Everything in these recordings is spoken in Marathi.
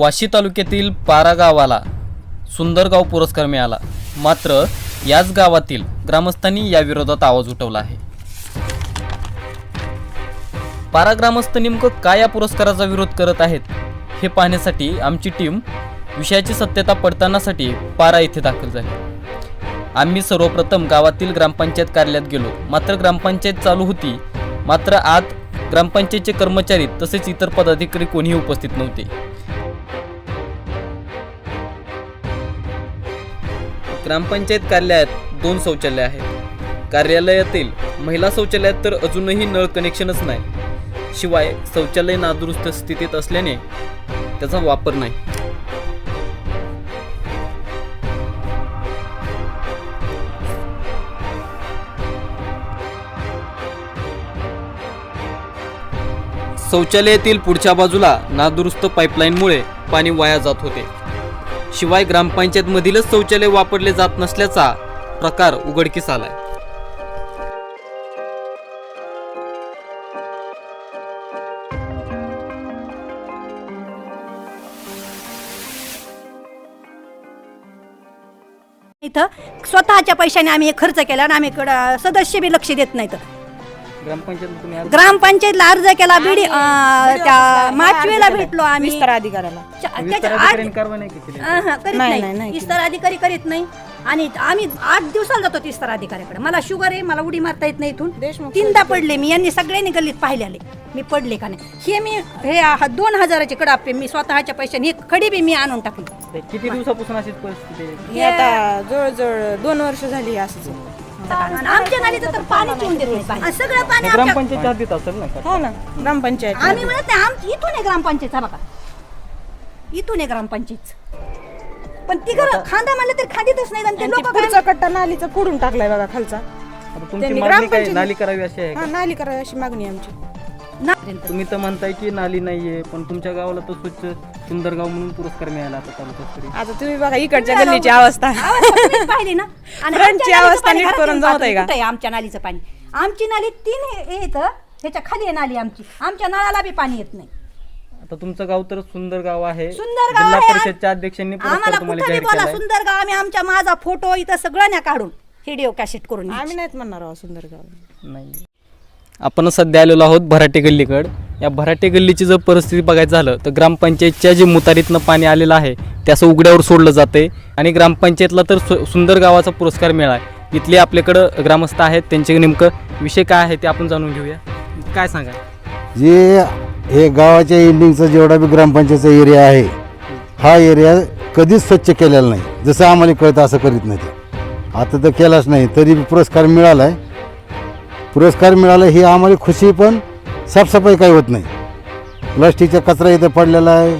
वाशी तालुक्यातील पारा गावाला सुंदरगाव पुरस्कार मिळाला. मात्र याच गावातील ग्रामस्थांनी या विरोधात आवाज उठवला आहे. पारा ग्रामस्थ नेमकं काय या पुरस्काराचा विरोध करत आहेत हे पाहण्यासाठी आमची टीम विषयाची सत्यता पडताळण्यासाठी पारा येथे दाखल झाली. आम्ही सर्वप्रथम गावातील ग्रामपंचायत कार्यालयात गेलो. मात्र ग्रामपंचायत चालू होती. मात्र आत ग्रामपंचायतचे कर्मचारी तसेच इतर पदाधिकारी कोणीही उपस्थित नव्हते. ग्रामपंचायत कार्यालयात दोन शौचालय आहेत. कार्यालयातील महिला शौचालयात तर अजूनही नळ कनेक्शनच नाही. शिवाय शौचालय नादुरुस्त स्थितीत असल्याने त्याचा वापर नाही. शौचालयातील पुढच्या बाजूला नादुरुस्त पाईपलाईनमुळे पाणी वाया जात होते. शिवाय ग्रामपंचायतमधीलच शौचालय वापरले जात नसल्याचा प्रकार उघडकीस आलाय. इथं स्वतःच्या पैशाने आम्ही हे खर्च केला आणि आम्ही इकडं सदस्य बी लक्ष देत नाहीत. तर ग्रामपंचायतला अर्ज केला बिडी अं, त्या माचवेला भेटलो आम्ही. विस्तार अधिकाऱ्याला. च्या- त्याच्या विस्तार आठ- अधिकाऱ्यांनी कारवाई नाही केली. अहं, करीत नाही, नाही. नाही, नाही विस्तार अधिकारी करीत नाही. आणि आम्ही आठ दिवसाला जातो विस्तार अधिकाऱ्याकडे. मला शुगर आहे मला उडी मारता येत नाही इथून. देशमुख तीनदा पडले मी. यांनी सगळ्यांनी गल्लीत पाहिले मी पडले का नाही? हे मी हे हा दोन हजाराचे कडापे मी स्वतःच्या पैशाने ही खडी बी मी आणून टाकली. किती दिवसापासून अशीच परिस्थिती आहे? हे आता जवळजवळ दोन वर्ष झाली असंच आहे. आणि आमच्या नालीचं तर पाणी पिऊन देत नाही पाणी. आणि सगळं पाणी आमच्या ग्रामपंचायतच्या हद्दीत असेल ना का? हो ना ग्रामपंचायत आम्ही म्हणत नाही आम इथून आहे ग्रामपंचायत हा बघा इथून आहे ग्रामपंचायत पण ती घरं खांदा म्हणलं तर खांदीतच नाही आणि ते लोक पुढचा कट्टा नालीचा फोडून टाकलाय बघा खालचा आता तुमची त्यांनी मागणी काय ग्रामपंचायत- नाली करावी अशी आहे का? हा नाली करा अशी मागणी आहे आमची तुम्ही तर म्हणताय की नाली नाहीये पण तुमच्या गावाला तर स्वच्छ सुंदर गाव म्हणून पुरस्कार मिळाला आता तालुक्यात तरी आता तुम्ही बघा इकडच्या गल्लीची अवस्था. पाहिली ना. आणि आमच्या नालीचं अवस्था पाणी नीट करून जमत आहे का? कुठं आहे आमच्या नालीचं पाणी? आमची नाली तीन हे हे येतं ह्याच्या खाली आहे नाली आमची. आमच्या नळाला बी पाणी येत नाही. आता तुमचं गाव तर सुंदर गाव आहे. सुंदर गाव जिल्हा आहे. परिषदच्या अध्यक्षांनी आम्हाला पुरस्कार तुम्हाला कुठं बी जाहीर बोला केलाय. सुंदर गाव आम्ही आमच्या माझा फोटो इथं सगळं न्या काढून व्हिडिओ कॅसेट करून. आम्ही नाहीत म्हणणार आहोत सुंदर गाव नाही. आपण सध्या आलेलो आहोत भराटे गल्लीकड. या भराटे गल्लीची जर परिस्थिती बघायचं झालं तर ग्रामपंचायतच्या जे मुतारीतनं पाणी आलेलं आहे त्याचं असं उघड्यावर सोडलं जाते आणि ग्रामपंचायतला तर सु- सुंदर गावाचा पुरस्कार मिळाला आहे इथले आपल्याकडं ग्रामस्थ आहेत त्यांचे नेमकं विषय काय आहे ते आपण जाणून घेऊया. काय सांगा जे हे गावाच्या एंडिंगचा जेवढा बी ग्रामपंचायतचा एरिया आहे हा एरिया कधीच स्वच्छ केलेला नाही. जसं आम्हाला कळतं असं करीत नाही ते. आता तर केलाच नाही तरी पुरस्कार मिळाला आहे पुरस्कार मिळाला ही आम्हाला खुशी पण साफसफाई काही होत नाही. प्लास्टिकचा कचरा इथं पडलेला आहे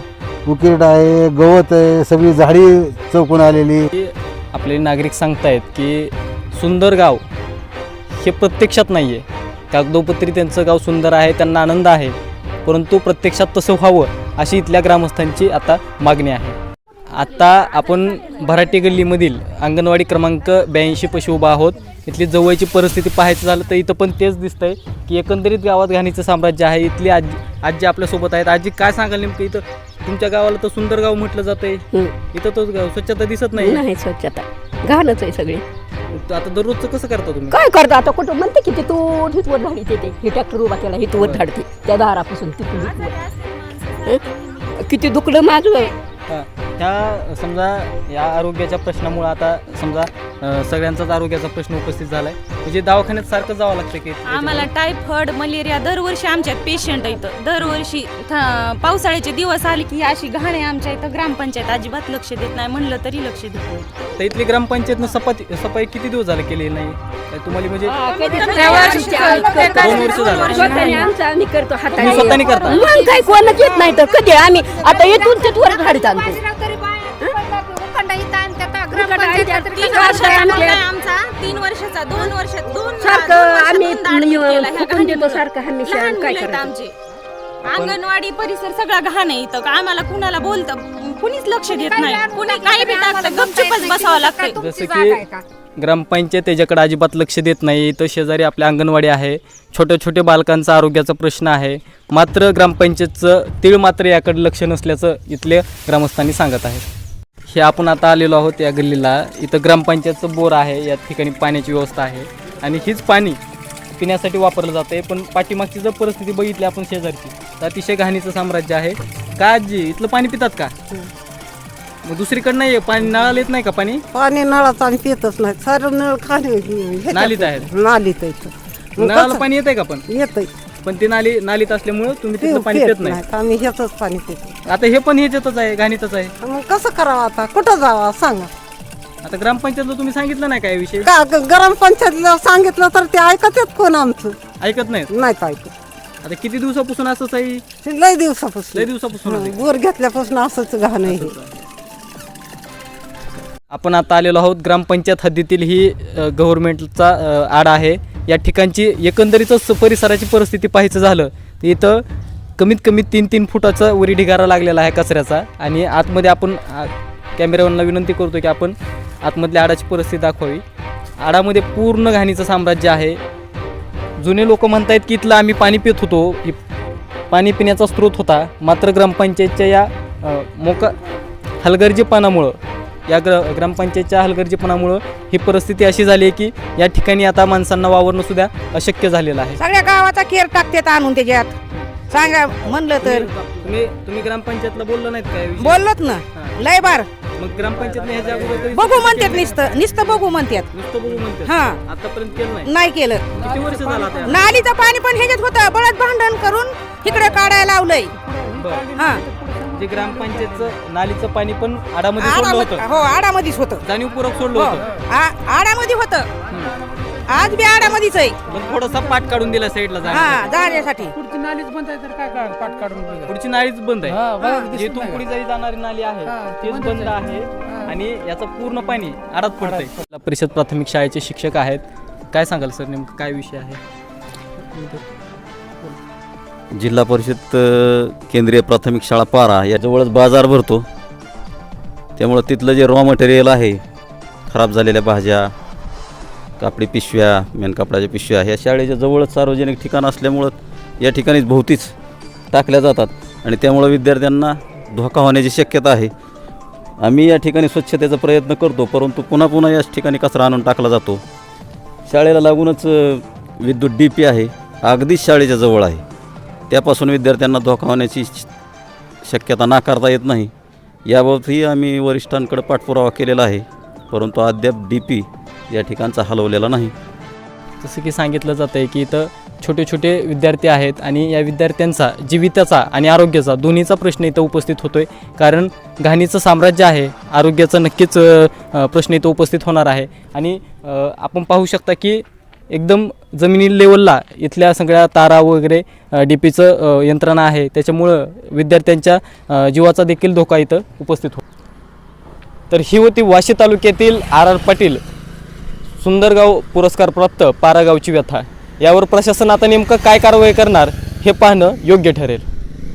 उकीरड आहे गवत आहे सगळी झाडी चौकून आलेली. की आपले नागरिक सांगतायत की सुंदर गाव हे प्रत्यक्षात नाही आहे कागदोपत्री त्यांचं गाव सुंदर आहे त्यांना आनंद आहे परंतु प्रत्यक्षात तसं व्हावं अशी इथल्या ग्रामस्थांची आता मागणी आहे. आता आपण भराटे गल्लीमधील अंगणवाडी क्रमांक ब्याऐंशी पशी उभा आहोत. इथली जवळची परिस्थिती पाहायचं झालं तर इथं पण तेच दिसतंय की एकंदरीत गावात घाणीचं साम्राज्य आहे. इथली आजी आजी आपल्यासोबत आहेत. आजी काय सांगाल नेमकं इथं? तुमच्या गावाला तर सुंदर गाव म्हटलं जातंय. इथं तोच गाव. स्वच्छता दिसत नाही. नाही स्वच्छता. घाणच आहे सगळी. आता दररोजचं कसं करता तुम्ही? काय करतो? आता कुठं म्हणते की तिथून हितवर धाडी ते. हे ट्रॅक्टर उभा केला हितवर धाडते त्या दारापासून तिथून. हितवर. हं? किती दुखलं माझं. हा. ह्या समजा या आरोग्याच्या प्रश्नामुळे आता समजा सगळ्यांचाच आरोग्याचा प्रश्न उपस्थित झालाय. म्हणजे दवाखान्यात सारखं जावं लागतं की आम्हाला टायफॉइड मलेरिया दरवर्षी आमच्यात पेशंट इथं. दरवर्षी पावसाळ्याचे दिवस आले की ही अशी घाण आहे आमच्या इथं ग्रामपंचायत अजिबात लक्ष देत नाही. म्हणलं तरी लक्ष देत नाही. तर इथली ग्रामपंचायतनं सफाई सफाई किती दिवस झाले केली नाही? काय तुम्हाला म्हणजे दोन वर्ष झालं. स्वतःने आमचं आम्ही करतो तुम्ही स्वतःने करता? मग काय कोणच येत नाही तर कधी आम्ही? आता येथून तिथवर आणतो आमचा तीन वर्षाचा दोन वर्ष दोन आम्ही देतो. सारखं हमेशा. काय आमचे. अंगणवाडी परिसर सगळा घाण आहे इथं. आम्हाला कुणाला बोलतं कुणीच लक्ष देत नाही. कुणी काही बी टाकतं गपचूपच बसावं लागतंय. जसं की ग्रामपंचायत याच्याकडे अजिबात लक्ष देत नाही. इथं शेजारी आपल्या अंगणवाडी आहे. छोट्या छोट्या बालकांचा आरोग्याचा प्रश्न आहे. मात्र ग्रामपंचायतचं तीळ मात्र याकडे लक्ष नसल्याचं इथले ग्रामस्थांनी सांगत आहेत. हे आपण आता आलेलो आहोत या गल्लीला. इथं ग्रामपंचायतचं बोर आहे या ठिकाणी पाण्याची व्यवस्था आहे. आणि हीच पाणी पिण्यासाठी वापरलं जातं आहे पण पाठीमागची जर परिस्थिती बघितली आपण शेजारची तर अतिशय घाणीचं साम्राज्य आहे. का आजी इथलं पाणी पितात का? मग दुसरीकडे नाही आहे पाणी नळाला येत नाही का पाणी? पाणी नळाचं आम्ही पितच नाही. सारं नळ खाली नालीत आहेत. नालीत आहेत. नळाला पाणी येत आहे का पण? येत पण ते नाली नालीत असल्यामुळं तुम्ही तिथलं पाणी पित नाही. आम्ही ह्याच पाणी पितो. आता हे पण ह्याच्यातच आहे घाणीतच आहे. मग कसं करावं आता? कुठं जावं? सांगा. आता ग्रामपंचायतला तुम्ही सांगितलं नाही काय विषय? का ग- गरम पंचायतीला सांगितलं तर ते ऐकत आहेत कोण आमचं? ऐकत नाहीत? नाहीत ऐकत. आता किती दिवसापासून असंच आहे? ते लय दिवसापासून. लय दिवसापासून आहे. बोर घेतल्यापासून असंच घाण आहे आपण आता आलेलो आहोत ग्रामपंचायत हद्दीतील ही गव्हर्नमेंटचा आडा आहे. या ठिकाणची एकंदरीतच परिसराची परिस्थिती पाहायचं झालं तर इथं कमीत कमी तीन तीन फुटाचा वरी ढिगारा लागलेला आहे कचऱ्याचा. आणि आतमध्ये आपण आ, कॅमेरावरला विनंती करतो की आपण आतमधल्या आडाची परिस्थिती दाखवावी. आडामध्ये पूर्ण घाणीचं साम्राज्य आहे. जुने लोक म्हणतायत की इथलं आम्ही पाणी पित होतो. की पाणी पिण्याचा स्रोत होता. मात्र ग्रामपंचायतच्या या मोका हलगर्जीपणामुळं या ग्र ग्रामपंचायतच्या हलगर्जीपणामुळं ही परिस्थिती अशी झाली आहे की या ठिकाणी आता माणसांना वावरणं सुद्धा अशक्य झालेलं आहे सगळ्या गावाचा केर टाकतात आणून त्याच्यात सांगा म्हणलं तर तुम्ही तुम्ही ग्रामपंचायतला बोललं नाहीत काय? बोललोत ना. लय बार मग ग्रामपंचायतने ह्याच्या अगोदर कधी बघू म्हणतात? नुसतं नुसतं बघू म्हणतात नुसतं बघू म्हणतात हा. आतापर्यंत केलं नाही नाही केलं किती वर्ष झालं आता? नालीचं पाणी पण ह्याच्यात होतं बळद भांडण करून इकडे काढायला लावलंय बरं. हा जे ग्रामपंचायतचं नालीचं पाणी पण आडामध्ये सोडलं आडामध्ये होतं. हो आडामध्येच होतं. जाणीवपूर्वक सोडलं हो होतं. आ- आडामध्ये होतं. आज बी आडामध्येच आहे. पण थोडासा पाठ काढून दिला साईडला हा जाण्यासाठी. पुढची नाळीच बंद आहे जी इथून पुढे जरी जाणारी नाली आहे तेच बंद आहे. आणि याचं पूर्ण पाणी आडात पडतंय. जिल्हा परिषद प्राथमिक शाळेचे शिक्षक आहेत. काय सांगाल सर नेमकं काय विषय आहे? जिल्हा परिषद केंद्रीय प्राथमिक शाळा पारा याजवळच बाजार भरतो. त्यामुळं तिथलं जे रॉ मटेरियल आहे खराब झालेल्या भाज्या कापडी पिशव्या मेनकापडाच्या पिशव्या ह्या शाळेच्या जवळच सार्वजनिक ठिकाण असल्यामुळं या ठिकाणीच भोवतीच टाकल्या जातात. आणि त्यामुळं विद्यार्थ्यांना धोका होण्याची शक्यता आहे. आम्ही या ठिकाणी स्वच्छतेचा प्रयत्न करतो परंतु पुन्हा पुन्हा याच ठिकाणी कचरा आणून टाकला जातो. शाळेला लागूनच विद्युत डी पी आहे. अगदीच शाळेच्या जवळ आहे. त्यापासून विद्यार्थ्यांना धोका होण्याची शक्यता नाकारता येत नाही. याबाबतही आम्ही वरिष्ठांकडे पाठपुरावा केलेला आहे परंतु अद्याप डी पी या ठिकाणचा हलवलेला नाही. जसं की सांगितलं जातं आहे की इथं छोटे छोटे विद्यार्थी आहेत आणि या विद्यार्थ्यांचा जीविताचा आणि आरोग्याचा दोन्हीचा प्रश्न इथं उपस्थित होतो आहे कारण घाणीचं साम्राज्य आहे आरोग्याचा नक्कीच प्रश्न इथं उपस्थित होणार आहे. आणि आपण पाहू शकता की एकदम जमिनी लेवलला इथल्या सगळ्या तारा वगैरे डी पीचं यंत्रणा आहे. त्याच्यामुळं विद्यार्थ्यांच्या जीवाचा देखील धोका इथं उपस्थित हो तर ही होती वाशी तालुक्यातील आर आर पाटील सुंदरगाव पुरस्कारप्राप्त पारागावची व्यथा. यावर प्रशासन आता नेमकं काय कारवाई करणार हे पाहणं योग्य ठरेल.